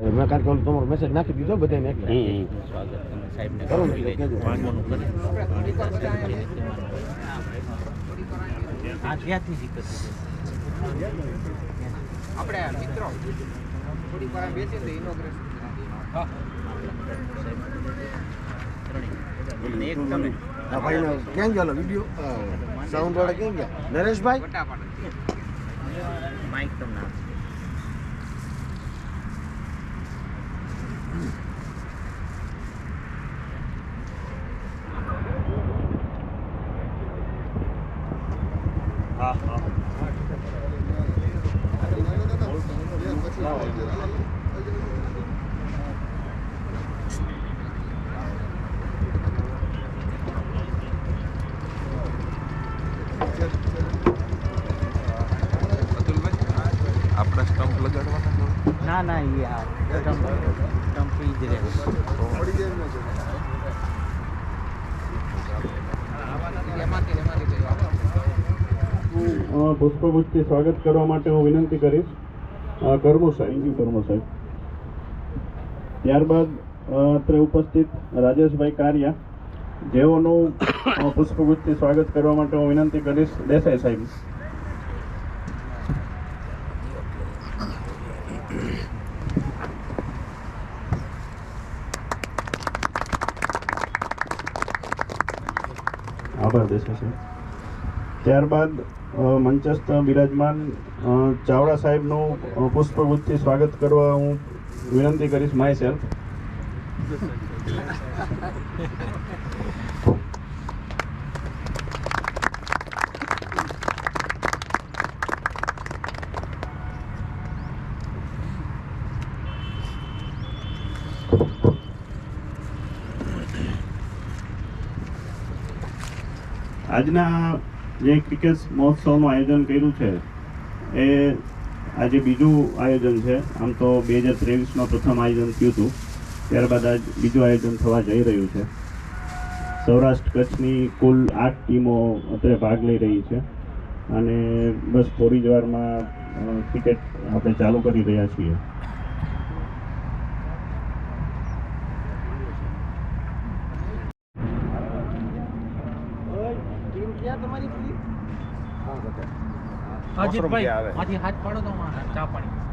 મેં કારણ કે તમારો મેસેજ નાખી દીધો બધાને એટલે? આપણે મિત્રો થોડીક વાર બેસી તો ઇનોગ્રેશન હા એક તમે આ ક્યાં ગયો વીડિયો સાઉન્ડ વાળા ક્યાં ગયા નરેશભાઈ માઇક તમને Mm-hmm. ના ના એ સ્ટમ્પ સ્ટમ્પ જ રહે પુષ્પગુચ્છથી સ્વાગત કરવા માટે હું વિનંતી કરીશ. અ, સાહેબ. કરમુ સાહેબ. ત્યારબાદ અત્રે ઉપસ્થિત રાજેશભાઈ કારિયા જેઓનું પુષ્પગુચ્છથી સ્વાગત કરવા માટે હું વિનંતી કરીશ. દેસાઈ સાહેબ. આભાર દેસાઈ ત્યારબાદ મંચસ્થ બિરાજમાન ચાવડા સાહેબનું પુષ્પગુચ્છથી સ્વાગત કરવા હું વિનંતી કરીશ માય સેલ્ફ આજના જે ક્રિકેટ મહોત્સવનું આયોજન કર્યું છે, એ આજે બીજું આયોજન છે. આમ તો બે હજાર ત્રેવીસમાં પ્રથમ આયોજન થયું હતું. ત્યારબાદ આજ બીજું આયોજન થવા જઈ રહ્યું છે. સૌરાષ્ટ્ર કચ્છની કુલ આઠ ટીમો અત્યારે ભાગ લઈ રહી છે. અને બસ થોડી જ વારમાં ક્રિકેટ આપણે ચાલુ કરી રહ્યા છીએ ટીમ ક્યાં તમારી પૂરી અજીતભાઈ આથી હાથ પાડો તો ચા પાણી.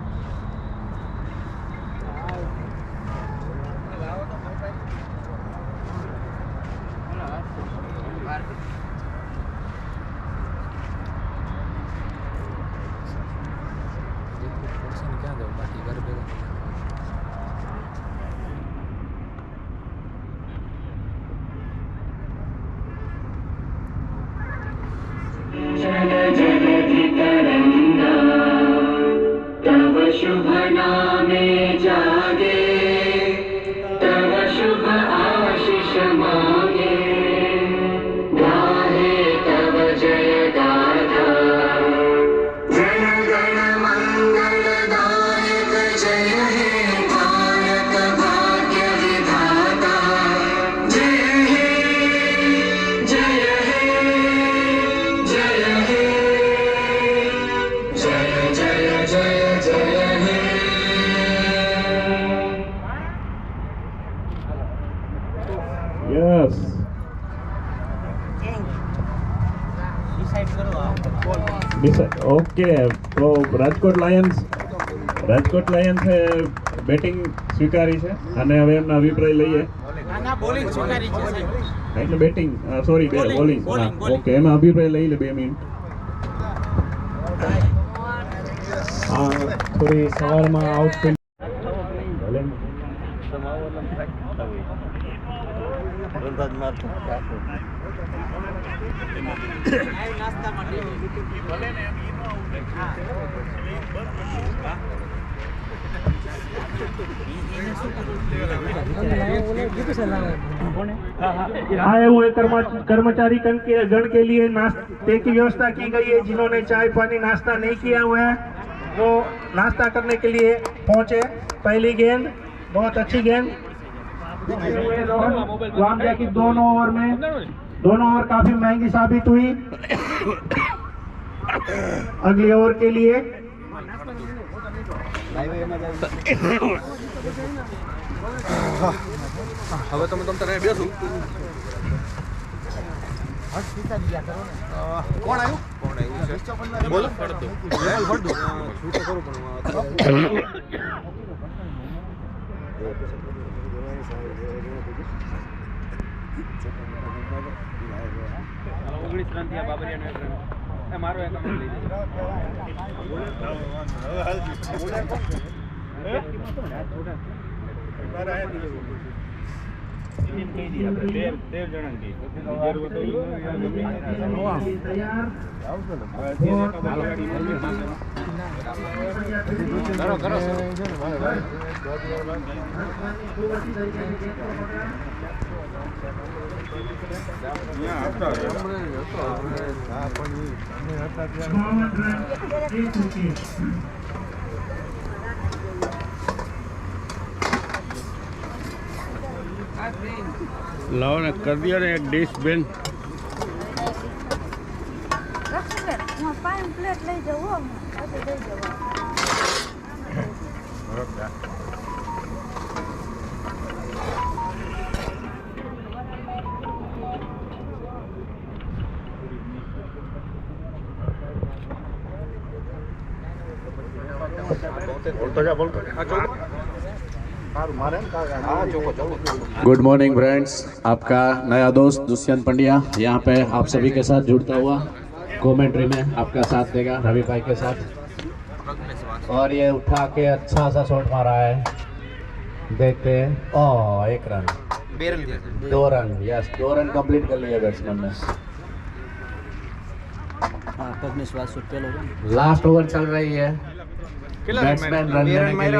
ઓકે તો રાજકોટ લાયન્સ રાજકોટ લાયન્સે બેટિંગ સ્વીકારી છે અને હવે એમના અભિપ્રાય લઈએ. ના ના બોલિંગ સ્વીકારી છે સાહેબ. એટલે બેટિંગ સોરી બે બોલિંગ. ઓકે એમાં અભિપ્રાય લઈ લે બે મિનિટ આ થોડી સવારમાં આઉટફિલ્ડ ભલે ને. નાસ્તા માટે आए हुए कर्मचारी गण के गण के लिए नाश्ते की व्यवस्था की गई है। जिन्होंने चाय पानी नाश्ता नहीं किया हुआ है वो नाश्ता करने के लिए पहुँचे। पहली गेंद बहुत अच्छी गेंद। दोनों ओवर में दोनों ओवर काफी महंगी साबित हुई अगली ओवर के लिए હવે તમે તમ તારે બેસું કોણ આવ્યું કોણ આવ્યું છે બોલો ફળદુ ફળદુ છૂટો કરું પણ ઓગણીસ રન થયા બાબરિયાનો એક રન એ મારો એકાઉન્ટ લઈ લીધો. લાવો ને કરી દો ને એક ડીશ બેન. પ્લેટ લઈ જવા गुड मॉर्निंग फ्रेंड्स, आपका नया दोस्त दुष्यंत पंड्या यहाँ पे आप सभी के साथ जुड़ता हुआ। कमेंट्री में आपका साथ देगा रवि भाई के साथ। और ये उठा के अच्छा सा शॉट मारा है। देखते हैं। ओ एक रन दो रन यस दो रन कंप्लीट कर लिया बैट्समैन ने। लास्ट ओवर चल रही है। बैट्समैन रन लेने के लिए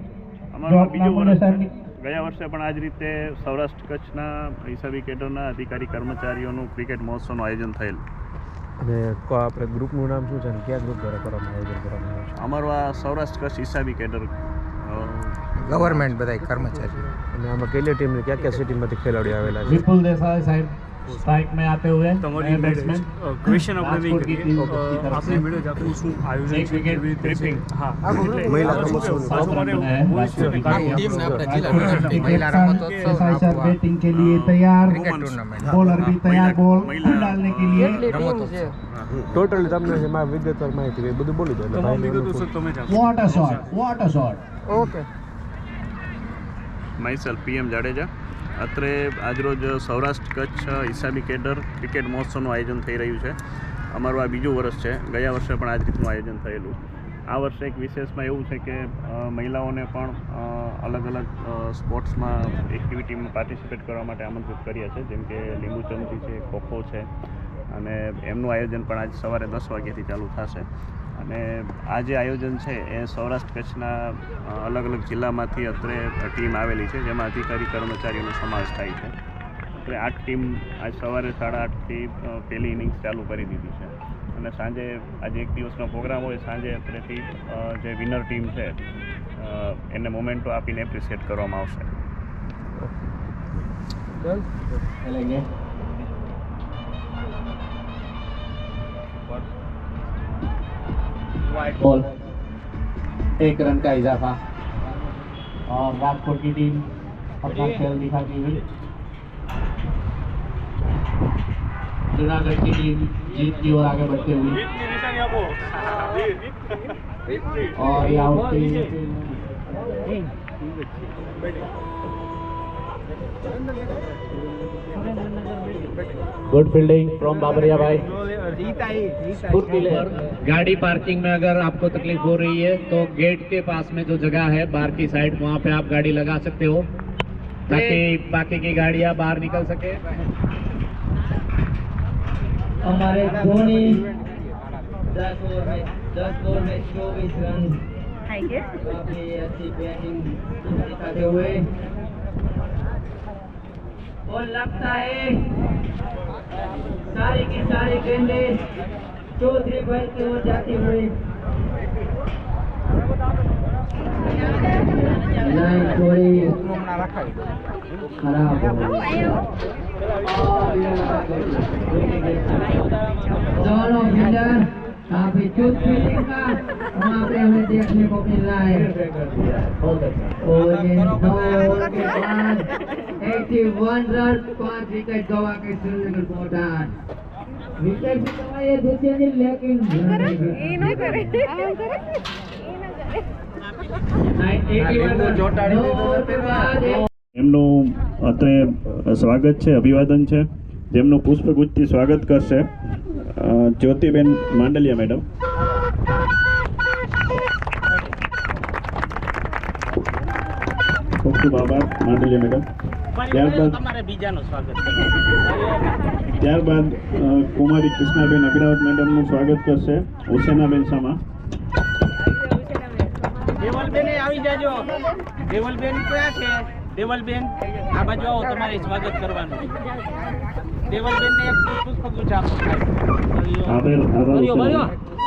અમારું બીજું વર્ષ ગયા વર્ષે પણ આ જ રીતે સૌરાષ્ટ્ર કચ્છના હિસાબી કેડરના અધિકારી કર્મચારીઓનું ક્રિકેટ મહોત્સવનું આયોજન થયેલ. અને આપણે ગ્રુપનું નામ શું છે અને કયા ગ્રુપ દ્વારા કરવામાં આયોજન કરવામાં આવે છે? અમારું આ સૌરાષ્ટ્ર કચ્છ હિસાબી કેડર ગવર્મેન્ટ બધા કર્મચારી અને આમાં કેટલી ટીમની ક્યાં ક્યાં સિટીમાંથી ખેલાડીઓ આવેલા છે? વિપુલ દેસાઈ સાહેબ. स्ट्राइक में आते हुए नए बैट्समैन ક્વેશ્ચન राजकोट की टीम की तरफ से एक विकेट બ્રીફિંગ હા મહિલા રમતોત્સવનું सात रन बनाए हैं राजकोट की टीम। ટીમને આપણે જિલ્લા राजकोट વિનંતી. की મહિલા कैप्टन રમતોત્સવ एसआई सर આપવા. बैटिंग के लिए तैयार ક્રિકેટ ટુર્નામેન્ટ बॉलर भी तैयार बॉल महिला- डालने के लिए ટોટલ તમને જે મા વિગતવાર માહિતી હોય એ બધું બોલી દો એટલે ભાઈને એનું what a shot what a shot okay માઇસેલ PM Jadeja અત્રે આજરોજ સૌરાષ્ટ્ર કચ્છ હિસાબી કેડર ક્રિકેટ મહોત્સવનું આયોજન થઈ રહ્યું છે. અમારું આ બીજું વર્ષ છે. ગયા વર્ષે પણ આ જ રીતનું આયોજન થયેલું. આ વર્ષે એક વિશેષમાં એવું છે કે મહિલાઓને પણ અલગ અલગ સ્પોર્ટ્સમાં એક્ટિવિટીમાં પાર્ટિસિપેટ કરવા માટે આમંત્રિત કર્યા છે. જેમ કે લીંબુ ચમચી છે ખોખો છે. અને એમનું આયોજન પણ આજ સવારે દસ વાગ્યાથી ચાલુ થશે. અને આ જે આયોજન છે એ સૌરાષ્ટ્ર કચ્છના અલગ અલગ જિલ્લામાંથી અત્રે ટીમ આવેલી છે, જેમાં અધિકારી, કર્મચારીઓનો સમાવેશ થાય છે. એટલે આઠ ટીમ આજ સવારે સાડા આઠથી પહેલી ઇનિંગ્સ ચાલુ કરી દીધી છે. અને સાંજે, આજે એક દિવસનો પ્રોગ્રામ હોય, સાંજે અત્રેથી જે વિનર ટીમ છે એને મોમેન્ટો આપીને એપ્રિસિએટ કરવામાં આવશે. खेलेंगे बॉल एक रन का इजाफा और राजकोट की टीम अपना खेल दिखाती हुई जूनागढ़ की टीम जीत की ओर आगे बढ़ते हुए और ये out good fielding from Babariya भाई गाड़ी पार्किंग में अगर आपको तकलीफ़ हो रही है तो गेट के पास में जो जगह है बाहर की साइड वहाँ पे आप गाड़ी लगा सकते हो ताकि बाकी की गाड़ियाँ बाहर निकल सके। हमारे धोनी दस ओवर में दस ओवर में चौबीस रन। अच्छी बैटिंग दिखाते हुए। और लगता है। सारी की सारी गेंदें चौधरी भाई की ओर जाती हुई। थोड़ी खराब दोनों फील्डर काफ़ी चुस्त फील्डिंग का वहाँ पे देखने को मिल रहा है और ये नौ ओवर के बाद 81 रन पांच विकेट गवा के श्रीनगर पहुंचा विकेट भी गवाए दूसरे दिन लेकिन नौ ओवर के बाद एक એમનું અત્રે સ્વાગત છે અભિવાદન છે જેમનું પુષ્પગુચ્છથી સ્વાગત કરશે અ, જ્યોતિબેન માંડલિયા મેડમ ખૂબ ખૂબ આભાર માંડલિયા મેડમ ત્યારબાદ તમારે બીજાનું સ્વાગત ત્યારબાદ કુમારી કૃષ્ણાબેન અગ્રાવત મેડમનું સ્વાગત કરશે હુસેનાબેન સામા. દેવલબેન આવી જાજો. દેવલબેન ક્યાં છે? દેવલબેન આ બાજુ આવો તમારે સ્વાગત કરવાનું દેવલબેન ને એક આપો. આભાર આભાર હુસેનાબેન.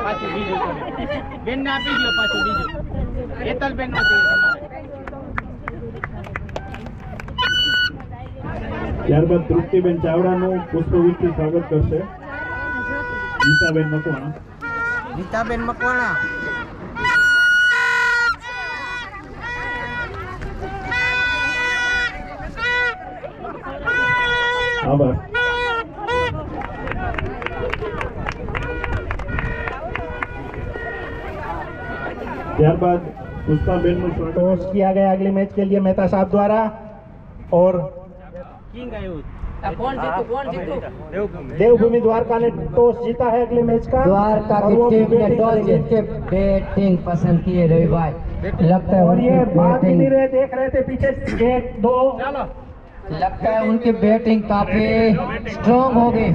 પાછું બીજું તમે બેન ને આપી દો પાછું બીજું હેતલબેન વતી તમારે ત્યારબાદ તૃપ્તિબેન ચાવડાનું પુષ્પગુચ્છથી સ્વાગત કરશે ગીતાબેન મકવાણા નીતાબેન મકવાણા આભાર ત્યારબાદ પુષ્પાબેનનું સ્વાગત टॉस किया गया अगले मैच के लिए मेहता साहब द्वारा और કિંગ આવ્યું कौन जीतू कौन जीतू देवभूमि द्वारका ने टॉस जीता है अगले मैच का द्वारका और की वो टीम ने बैटिंग टॉस करेंगे। जीत के बैटिंग पसंद किए रवि भाई लगता है और ये उनकी बात ही नहीं बैटिंग रहे देख रहे थे पीछे एक दो लगता है उनकी बैटिंग काफी स्ट्रॉन्ग होगी